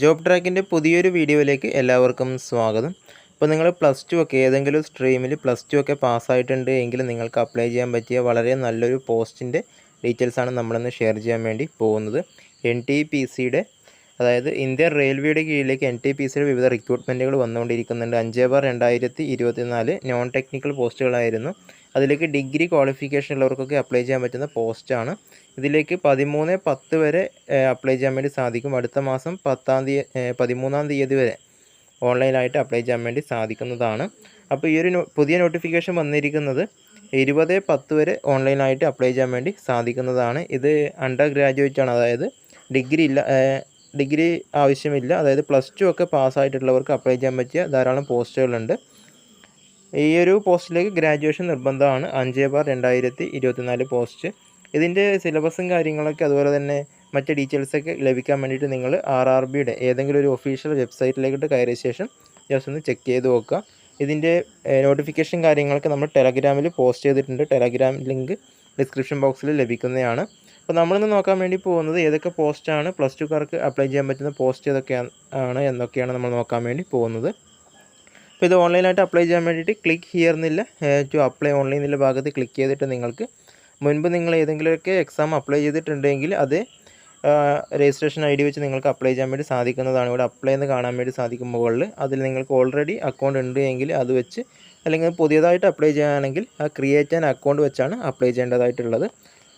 Job ട്രാക്കിന്റെ പുതിയൊരു വീഡിയോയിലേക്ക് എല്ലാവർക്കും സ്വാഗതം. ഇപ്പോൾ നിങ്ങൾ പ്ലസ് ടു ഒക്കെ ഏതെങ്കിലും സ്ട്രീമിൽ പ്ലസ് ടു ഒക്കെ പാസ്സായിട്ടുണ്ട് എങ്കിൽ നിങ്ങൾക്ക് അപ്ലൈ ചെയ്യാൻ പറ്റിയ വളരെ നല്ലൊരു പോസ്റ്റിന്റെ ഡീറ്റെയിൽസാണ് നമ്മളിന്ന് ഷെയർ ചെയ്യാൻ വേണ്ടി പോകുന്നത്. എൻ ടി പി സിയുടെ അതായത് ഇന്ത്യൻ റെയിൽവേയുടെ കീഴിലേക്ക് എൻ ടി പി സിയുടെ വിവിധ റിക്രൂട്ട്മെന്റുകൾ വന്നുകൊണ്ടിരിക്കുന്നുണ്ട്. അഞ്ച് ബാർ രണ്ടായിരത്തി ഇരുപത്തിനാല് നോൺ ടെക്നിക്കൽ പോസ്റ്റുകളായിരുന്നു അതിലേക്ക് ഡിഗ്രി ക്വാളിഫിക്കേഷൻ ഉള്ളവർക്കൊക്കെ അപ്ലൈ ചെയ്യാൻ പറ്റുന്ന പോസ്റ്റാണ് ഇതിലേക്ക് പതിമൂന്ന് പത്ത് വരെ അപ്ലൈ ചെയ്യാൻ വേണ്ടി സാധിക്കും. അടുത്ത മാസം പത്താം തീയതി പതിമൂന്നാം തീയതി വരെ ഓൺലൈനായിട്ട് അപ്ലൈ ചെയ്യാൻ വേണ്ടി സാധിക്കുന്നതാണ്. അപ്പോൾ ഈ ഒരു പുതിയ നോട്ടിഫിക്കേഷൻ വന്നിരിക്കുന്നത് ഇരുപത് പത്ത് വരെ ഓൺലൈനായിട്ട് അപ്ലൈ ചെയ്യാൻ വേണ്ടി സാധിക്കുന്നതാണ്. ഇത് അണ്ടർ ഗ്രാജുവേറ്റ് ആണ്. അതായത് ഡിഗ്രി ഇല്ല ഡിഗ്രി ആവശ്യമില്ല. അതായത് പ്ലസ് ടു ഒക്കെ പാസ്സായിട്ടുള്ളവർക്ക് അപ്ലൈ ചെയ്യാൻ പറ്റിയ ധാരാളം പോസ്റ്റുകളുണ്ട് ഈ ഒരു പോസ്റ്റിലേക്ക് ഗ്രാജുവേഷൻ നിർബന്ധമാണ്. അഞ്ച് ബാർ രണ്ടായിരത്തി ഇരുപത്തിനാല് പോസ്റ്റ്. ഇതിന്റെ സിലബസും കാര്യങ്ങളൊക്കെ അതുപോലെ തന്നെ മറ്റ് ഡീറ്റെയിൽസൊക്കെ ലഭിക്കാൻ വേണ്ടിയിട്ട് നിങ്ങൾ ആർ ആർ ബിയുടെ ഏതെങ്കിലും ഒരു ഒഫീഷ്യൽ വെബ്സൈറ്റിലേക്കിട്ട് കയറിയ ശേഷം ജസ്റ്റ് ഒന്ന് ചെക്ക് ചെയ്ത് നോക്കുക. ഇതിന്റെ നോട്ടിഫിക്കേഷൻ കാര്യങ്ങളൊക്കെ നമ്മൾ ടെലഗ്രാമിൽ പോസ്റ്റ് ചെയ്തിട്ടുണ്ട്. ടെലഗ്രാം ലിങ്ക് ഡിസ്ക്രിപ്ഷൻ ബോക്സിൽ ലഭിക്കുന്നതാണ്. അപ്പോൾ നമ്മളിന്ന് നോക്കാൻ വേണ്ടി പോകുന്നത് ഏതൊക്കെ പോസ്റ്റാണ് പ്ലസ് ടുക്കാർക്ക് അപ്ലൈ ചെയ്യാൻ പറ്റുന്ന പോസ്റ്റ് ഏതൊക്കെയാണ് എന്നൊക്കെയാണ് നമ്മൾ നോക്കാൻ വേണ്ടി പോകുന്നത്. അപ്പോൾ ഇത് ഓൺലൈനായിട്ട് അപ്ലൈ ചെയ്യാൻ വേണ്ടിയിട്ട് ക്ലിക്ക് ഹിയർ എന്നില്ല ടു അപ്ലൈ ഓൺലൈൻ എന്നുള്ള ഭാഗത്ത് ക്ലിക്ക് ചെയ്തിട്ട് നിങ്ങൾക്ക് മുൻപ് നിങ്ങൾ ഏതെങ്കിലുമൊക്കെ എക്സാം അപ്ലൈ ചെയ്തിട്ടുണ്ടെങ്കിൽ അത് രജിസ്ട്രേഷൻ ഐ ഡി വെച്ച് നിങ്ങൾക്ക് അപ്ലൈ ചെയ്യാൻ വേണ്ടി സാധിക്കുന്നതാണ്. ഇവിടെ അപ്ലൈ എന്ന് കാണാൻ വേണ്ടി സാധിക്കും മുകളിൽ അതിൽ നിങ്ങൾക്ക് ഓൾറെഡി അക്കൗണ്ട് ഉണ്ട് എങ്കിൽ അത് വെച്ച് അല്ലെങ്കിൽ പുതിയതായിട്ട് അപ്ലൈ ചെയ്യുകയാണെങ്കിൽ ആ ക്രിയേറ്റ് ആൻ അക്കൗണ്ട് വെച്ചാണ് അപ്ലൈ ചെയ്യേണ്ടതായിട്ടുള്ളത്.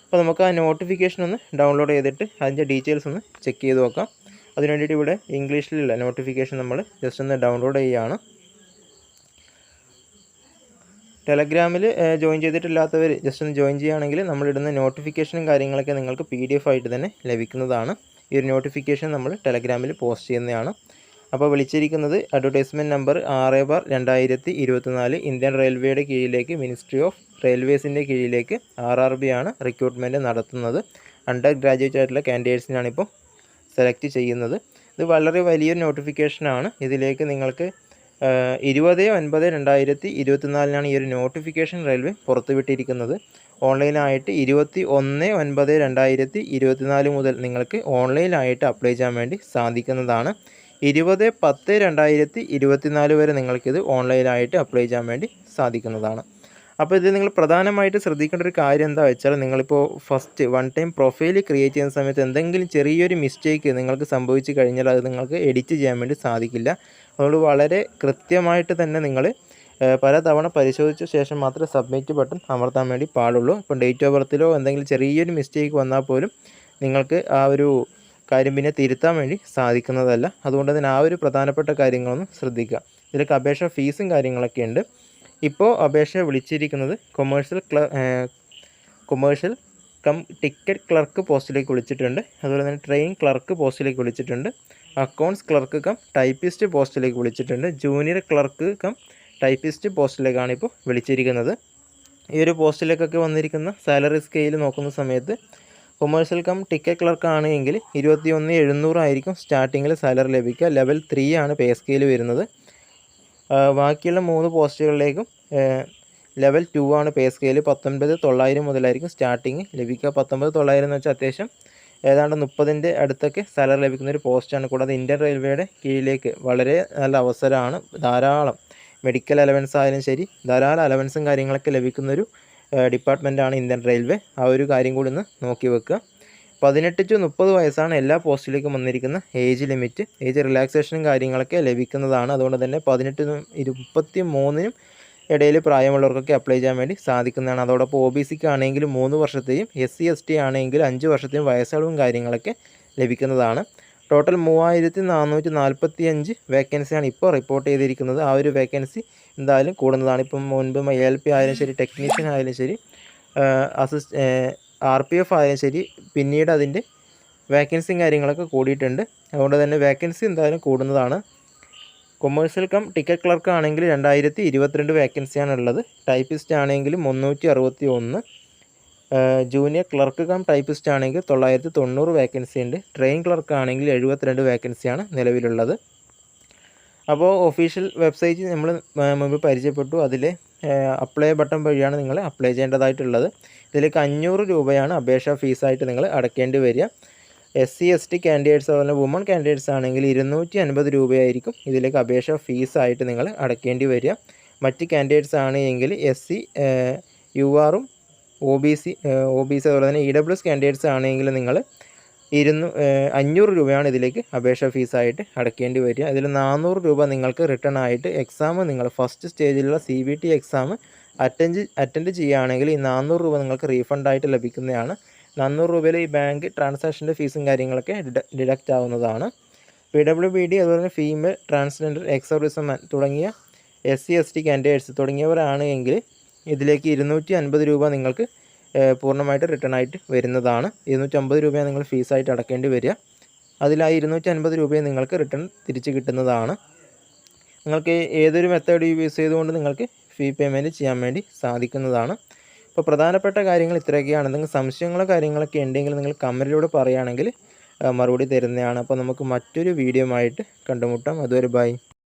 അപ്പോൾ നമുക്ക് ആ നോട്ടിഫിക്കേഷൻ ഒന്ന് ഡൗൺലോഡ് ചെയ്തിട്ട് അതിന്റെ ഡീറ്റെയിൽസ് ഒന്ന് ചെക്ക് ചെയ്ത് നോക്കാം. അതിനുവേണ്ടിയിട്ട് ഇവിടെ ഇംഗ്ലീഷിലുള്ള നോട്ടിഫിക്കേഷൻ നമ്മൾ ജസ്റ്റ് ഒന്ന് ഡൗൺലോഡ് ചെയ്യുകയാണ്. ടെലഗ്രാമിൽ ജോയിൻ ചെയ്തിട്ടില്ലാത്തവർ ജസ്റ്റ് ഒന്ന് ജോയിൻ ചെയ്യുകയാണെങ്കിൽ നമ്മളിടുന്ന നോട്ടിഫിക്കേഷനും കാര്യങ്ങളൊക്കെ നിങ്ങൾക്ക് പി ഡി എഫ് ആയിട്ട് തന്നെ ലഭിക്കുന്നതാണ്. ഈ ഒരു നോട്ടിഫിക്കേഷൻ നമ്മൾ ടെലഗ്രാമിൽ പോസ്റ്റ് ചെയ്യുന്നതാണ്. അപ്പോൾ വിളിച്ചിരിക്കുന്നത് അഡ്വർടൈസ്മെന്റ് നമ്പർ ആറ് ബാർ രണ്ടായിരത്തി ഇരുപത്തിനാല് ഇന്ത്യൻ റെയിൽവേയുടെ കീഴിലേക്ക് മിനിസ്ട്രി ഓഫ് റെയിൽവേസിന്റെ കീഴിലേക്ക് ആർ ആർ ബി ആണ് റിക്രൂട്ട്മെന്റ് നടത്തുന്നത്. അണ്ടർ ഗ്രാജുവേറ്റ് ആയിട്ടുള്ള കാൻഡിഡേറ്റ്സിനാണ് ഇപ്പോൾ സെലക്ട് ചെയ്യുന്നത്. ഇത് വളരെ വലിയൊരു നോട്ടിഫിക്കേഷനാണ്. ഇതിലേക്ക് നിങ്ങൾക്ക് ഇരുപത് ഒൻപത് രണ്ടായിരത്തി ഇരുപത്തിനാലിനാണ് ഈ ഒരു നോട്ടിഫിക്കേഷൻ റെയിൽവേ പുറത്തുവിട്ടിരിക്കുന്നത്. ഓൺലൈനായിട്ട് ഇരുപത്തി ഒന്ന് ഒൻപത് രണ്ടായിരത്തി ഇരുപത്തിനാല് മുതൽ നിങ്ങൾക്ക് ഓൺലൈനായിട്ട് അപ്ലൈ ചെയ്യാൻ വേണ്ടി സാധിക്കുന്നതാണ്. ഇരുപത് പത്ത് രണ്ടായിരത്തി ഇരുപത്തിനാല് വരെ നിങ്ങൾക്കിത് ഓൺലൈനായിട്ട് അപ്ലൈ ചെയ്യാൻ വേണ്ടി സാധിക്കുന്നതാണ്. അപ്പോൾ ഇത് നിങ്ങൾ പ്രധാനമായിട്ട് ശ്രദ്ധിക്കേണ്ട ഒരു കാര്യം എന്താ വെച്ചാൽ നിങ്ങളിപ്പോൾ first one time profile create ചെയ്യുന്ന സമയത്ത് എന്തെങ്കിലും ചെറിയൊരു മിസ്റ്റേക്ക് നിങ്ങൾക്ക് സംഭവിച്ചു കഴിഞ്ഞാൽ അത് നിങ്ങൾക്ക് എഡിറ്റ് ചെയ്യാൻ വേണ്ടി സാധിക്കില്ല. അതുകൊണ്ട് വളരെ കൃത്യമായിട്ട് തന്നെ നിങ്ങൾ പല തവണ പരിശോധിച്ച ശേഷം മാത്രമേ സബ്മിറ്റ് ബട്ടൺ അമർത്താൻ വേണ്ടി പാടുള്ളൂ. ഇപ്പം ഡേറ്റ് ഓഫ് ബർത്തിലോ എന്തെങ്കിലും ചെറിയൊരു മിസ്റ്റേക്ക് വന്നാൽ പോലും നിങ്ങൾക്ക് ആ ഒരു കാര്യം പിന്നെ തിരുത്താൻ വേണ്ടി സാധിക്കുന്നതല്ല. അതുകൊണ്ട് തന്നെ ആ ഒരു പ്രധാനപ്പെട്ട കാര്യങ്ങളൊന്നും ശ്രദ്ധിക്കുക. ഇതിലൊക്കെ അപേക്ഷ ഫീസും കാര്യങ്ങളൊക്കെ ഉണ്ട്. ഇപ്പോൾ അപേക്ഷ വിളിച്ചിരിക്കുന്നത് commercial commercial cum ticket clerk പോസ്റ്റിലേക്ക് വിളിച്ചിട്ടുണ്ട്. അതുപോലെ തന്നെ ട്രെയിൻ ക്ലർക്ക് പോസ്റ്റിലേക്ക് വിളിച്ചിട്ടുണ്ട്. അക്കൗണ്ട്സ് ക്ലർക്ക് കം ടൈപ്പിസ്റ്റ് പോസ്റ്റിലേക്ക് വിളിച്ചിട്ടുണ്ട്. ജൂനിയർ ക്ലർക്ക് കം ടൈപ്പിസ്റ്റ് പോസ്റ്റിലേക്കാണ് ഇപ്പോൾ വിളിച്ചിരിക്കുന്നത്. ഈ ഒരു പോസ്റ്റിലേക്കൊക്കെ വന്നിരിക്കുന്ന സാലറി സ്കെയിൽ നോക്കുന്ന സമയത്ത് കൊമേഴ്ഷ്യൽ കം ടിക്കറ്റ് ക്ലർക്ക് ആണെങ്കിൽ എങ്കിൽ ഇരുപത്തി ഒന്ന് എഴുന്നൂറായിരിക്കും സ്റ്റാർട്ടിങ്ങിൽ സാലറി ലഭിക്കുക. ലെവൽ ത്രീ ആണ് പേ സ്കെയിൽ വരുന്നത്. ബാക്കിയുള്ള മൂന്ന് പോസ്റ്റുകളിലേക്കും ലെവൽ ടു ആണ് പേ സ്കെയിൽ പത്തൊൻപത് തൊള്ളായിരം മുതലായിരിക്കും സ്റ്റാർട്ടിങ്. ലഭിക്കുക പത്തൊമ്പത് തൊള്ളായിരം എന്ന് വെച്ചാൽ അത്യാവശ്യം ഏതാണ്ട് മുപ്പതിന്റെ അടുത്തൊക്കെ സാലറി ലഭിക്കുന്ന ഒരു പോസ്റ്റാണ് കൂടാതെ ഇന്ത്യൻ റെയിൽവേയുടെ കീഴിലേക്ക് വളരെ നല്ല അവസരമാണ്. ധാരാളം മെഡിക്കൽ അലവൻസ് ആയാലും ശരി ധാരാളം അലവൻസും കാര്യങ്ങളൊക്കെ ലഭിക്കുന്നൊരു ഡിപ്പാർട്ട്മെന്റാണ് ഇന്ത്യൻ റെയിൽവേ ആ ഒരു കാര്യം കൂടി ഒന്ന് നോക്കി വെക്കുക. പതിനെട്ട് ടു മുപ്പത് വയസ്സാണ് എല്ലാ പോസ്റ്റിലേക്കും വന്നിരിക്കുന്ന ഏജ് ലിമിറ്റ്. ഏജ് റിലാക്സേഷനും കാര്യങ്ങളൊക്കെ ലഭിക്കുന്നതാണ്. അതുകൊണ്ട് തന്നെ പതിനെട്ടിനും ഇരുപത്തി മൂന്നിനും ഇടയിൽ പ്രായമുള്ളവർക്കൊക്കെ അപ്ലൈ ചെയ്യാൻ വേണ്ടി സാധിക്കുന്നതാണ്. അതോടൊപ്പം ഒ ബി സിക്ക് ആണെങ്കിൽ മൂന്ന് വർഷത്തെയും എസ് സി എസ് ടി ആണെങ്കിൽ അഞ്ച് വർഷത്തെയും വയസ്സളവും കാര്യങ്ങളൊക്കെ ലഭിക്കുന്നതാണ്. ടോട്ടൽ മൂവായിരത്തി നാനൂറ്റി നാൽപ്പത്തി അഞ്ച് വേക്കൻസിയാണ് ഇപ്പോൾ റിപ്പോർട്ട് ചെയ്തിരിക്കുന്നത്. ആ ഒരു വേക്കൻസി എന്തായാലും കൂടുന്നതാണ്. ഇപ്പം മുൻപ് എൽ പി ആയാലും ശരി ടെക്നീഷ്യൻ ആയാലും ശരി അസിസ്റ്റ് ആർ പി എഫ് ആയാലും ശരി പിന്നീട് അതിന്റെ വേക്കൻസിയും കാര്യങ്ങളൊക്കെ കൂടിയിട്ടുണ്ട്. അതുകൊണ്ട് തന്നെ വേക്കൻസി എന്തായാലും കൂടുന്നതാണ്. കൊമേഴ്സ്യൽ കം ടിക്കറ്റ് ക്ലർക്ക് ആണെങ്കിൽ രണ്ടായിരത്തി ഇരുപത്തിരണ്ട് വേക്കൻസിയാണ് ഉള്ളത്. ടൈപ്പിസ്റ്റ് ആണെങ്കിൽ മുന്നൂറ്റി അറുപത്തി ഒന്ന് ജൂനിയർ ക്ലർക്ക് കം ടൈപ്പിസ്റ്റ് ആണെങ്കിൽ തൊള്ളായിരത്തി തൊണ്ണൂറ് വേക്കൻസി ഉണ്ട്. ട്രെയിൻ ക്ലർക്ക് ആണെങ്കിൽ എഴുപത്തിരണ്ട് വേക്കൻസിയാണ് നിലവിലുള്ളത്. അപ്പോൾ ഒഫീഷ്യൽ വെബ്സൈറ്റ് നമ്മൾ മുമ്പ് പരിചയപ്പെട്ടു. അതിൽ അപ്ലൈ ബട്ടൺ വഴിയാണ് നിങ്ങൾ അപ്ലൈ ചെയ്യേണ്ടതായിട്ടുള്ളത്. ഇതിലേക്ക് അഞ്ഞൂറ് രൂപയാണ് അപേക്ഷാ ഫീസായിട്ട് നിങ്ങൾ അടയ്ക്കേണ്ടി വരിക. S C S T candidates അതുപോലെ വുമൺ കാൻഡിഡേറ്റ്സ് ആണെങ്കിൽ ഇരുന്നൂറ്റി അൻപത് രൂപയായിരിക്കും ഇതിലേക്ക് അപേക്ഷ ഫീസായിട്ട് നിങ്ങൾ അടയ്ക്കേണ്ടി വരിക. മറ്റ് കാൻഡിഡേറ്റ്സ് ആണെങ്കിൽ എസ് സി യു ആറും O B C O B C അതുപോലെ തന്നെ ഇ ഡബ്ല്യു എസ് കാൻഡിഡേറ്റ്സ് ആണെങ്കിൽ നിങ്ങൾ ഇരുന്നൂ അഞ്ഞൂറ് രൂപയാണ് ഇതിലേക്ക് അപേക്ഷ ഫീസായിട്ട് അടയ്ക്കേണ്ടി വരിക. ഇതിൽ നാനൂറ് രൂപ നിങ്ങൾക്ക് റിട്ടേൺ ആയിട്ട് എക്സാം നിങ്ങൾ first സ്റ്റേജിലുള്ള C B T exam attend attend ചെയ്യുകയാണെങ്കിൽ ഈ നാനൂറ് രൂപ നിങ്ങൾക്ക് റീഫണ്ടായിട്ട് ലഭിക്കുന്നതാണ്. നാനൂറ് രൂപയിൽ ഈ ബാങ്ക് ട്രാൻസാക്ഷന്റെ ഫീസും കാര്യങ്ങളൊക്കെ ഡിഡക്റ്റ് ആവുന്നതാണ്. പി ഡബ്ല്യു ബി ഡി അതുപോലെ ഫീമെയിൽ ട്രാൻസ്ജെൻഡർ എക്സർവിസം തുടങ്ങിയ S C S T candidates തുടങ്ങിയവരാണ് എങ്കിൽ ഇതിലേക്ക് ഇരുന്നൂറ്റി അൻപത് രൂപ നിങ്ങൾക്ക് പൂർണമായിട്ട് റിട്ടേൺ ആയിട്ട് വരുന്നതാണ്. ഇരുന്നൂറ്റമ്പത് രൂപയാണ് നിങ്ങൾ ഫീസായിട്ട് അടക്കേണ്ടി വരിക. അതിൽ ആ ഇരുന്നൂറ്റി അൻപത് രൂപയും നിങ്ങൾക്ക് റിട്ടേൺ തിരിച്ച് കിട്ടുന്നതാണ്. നിങ്ങൾക്ക് ഏതൊരു മെത്തേഡ് യൂസ് ചെയ്തുകൊണ്ട് നിങ്ങൾക്ക് ഫീ പേയ്മെന്റ് ചെയ്യാൻ വേണ്ടി സാധിക്കുന്നതാണ്. അപ്പോൾ പ്രധാനപ്പെട്ട കാര്യങ്ങൾ ഇത്രയൊക്കെയാണ്. നിങ്ങൾക്ക് സംശയങ്ങളോ കാര്യങ്ങളൊക്കെ ഉണ്ടെങ്കിൽ നിങ്ങൾ കമന്റിലൂടെ പറയുകയാണെങ്കിൽ മറുപടി തരുന്നതാണ്. അപ്പോൾ നമുക്ക് മറ്റൊരു വീഡിയോ ആയിട്ട് കണ്ടുമുട്ടാം. അതുവരെ ബൈ